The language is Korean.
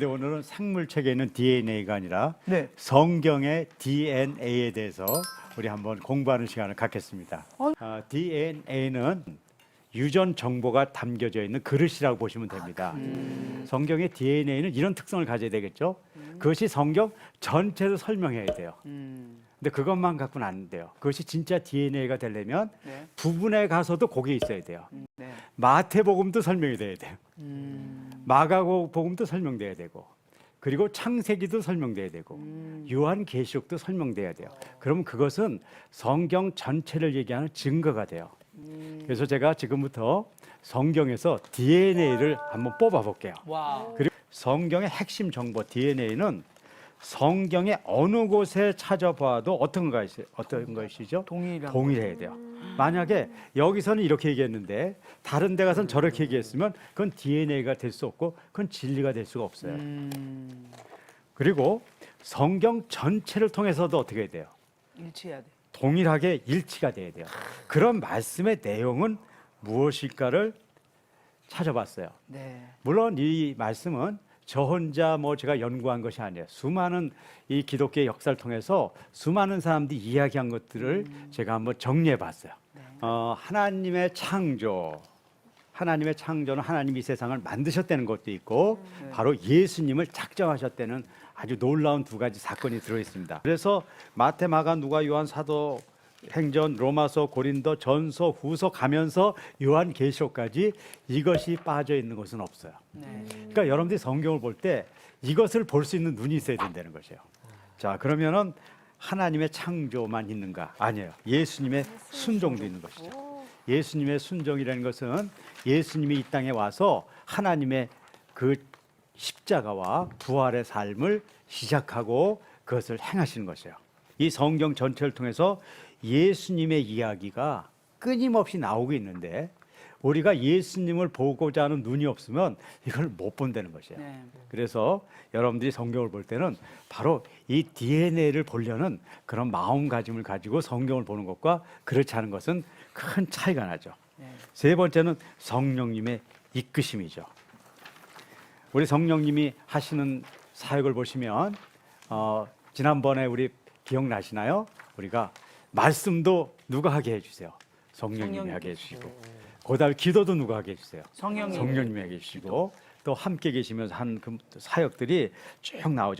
근데 오늘은 생물 책에 있는 DNA가 아니라 네. 성경의 DNA에 대해서 우리 한번 공부하는 시간을 갖겠습니다. 어? 아, DNA는 유전 정보가 담겨져 있는 그릇이라고 보시면 됩니다. 성경의 DNA는 이런 특성을 가져야 되겠죠. 그것이 성경 전체를 설명해야 돼요. 음. 근데 그것만 갖고는 안 돼요. 그것이 진짜 DNA가 되려면 네. 부분에 가서도 거기에 있어야 돼요. 네. 마태복음도 설명이 돼야 돼요. 음. 마가복음도 설명돼야 되고 그리고 창세기도 설명돼야 되고 음. 요한 계시록도 설명돼야 돼요. 그러면 그것은 성경 전체를 얘기하는 증거가 돼요. 음. 그래서 제가 지금부터 성경에서 DNA를 한번 뽑아 볼게요. 와. 그리고 성경의 핵심 정보 DNA는 성경의 어느 곳에 찾아봐도 어떤 것이 어떤 것이죠? 동일해야 돼요. 만약에 여기서는 이렇게 얘기했는데 다른 데 가서는 저렇게 얘기했으면 그건 DNA가 될 수 없고 그건 진리가 될 수가 없어요. 음. 그리고 성경 전체를 통해서도 어떻게 해야 돼요? 일치해야 돼. 동일하게 일치가 돼야 돼요. 그런 말씀의 내용은 무엇일까를 찾아봤어요. 네. 물론 이 말씀은 저 혼자 뭐 제가 연구한 것이 아니에요. 수많은 이 기독교의 역사를 통해서 수많은 사람들이 이야기한 것들을 제가 한번 정리해 봤어요. 어, 하나님의 창조, 하나님의 창조는 하나님이 이 세상을 만드셨다는 것도 있고 바로 예수님을 작정하셨다는 아주 놀라운 두 가지 사건이 들어 있습니다. 그래서 마태, 마가, 누가, 요한, 사도 행전, 로마서, 고린도, 전서, 후서 가면서 요한 계시록까지 이것이 빠져 있는 것은 없어요. 네. 그러니까 여러분들이 성경을 볼 때 이것을 볼 수 있는 눈이 있어야 된다는 것이에요. 자, 그러면은 하나님의 창조만 있는가? 아니에요. 예수님의 순종도 있는 것이죠. 예수님의 순종이라는 것은 예수님이 이 땅에 와서 하나님의 그 십자가와 부활의 삶을 시작하고 그것을 행하시는 것이에요. 이 성경 전체를 통해서 예수님의 이야기가 끊임없이 나오고 있는데 우리가 예수님을 보고자 하는 눈이 없으면 이걸 못 본다는 것이에요. 네. 그래서 여러분들이 성경을 볼 때는 바로 이 DNA를 보려는 그런 마음가짐을 가지고 성경을 보는 것과 그렇지 않은 것은 큰 차이가 나죠. 네. 세 번째는 성령님의 이끄심이죠. 우리 성령님이 하시는 사역을 보시면 어, 지난번에 우리 기억나시나요? 우리가 말씀도 누가 하게 해주세요. 성령님이 하게 해주시고 그다음에 기도도 누가 하게 해주세요. 성령님. 성령님이 하게 해주시고 또 함께 계시면서 한 그 사역들이 쭉 나오죠.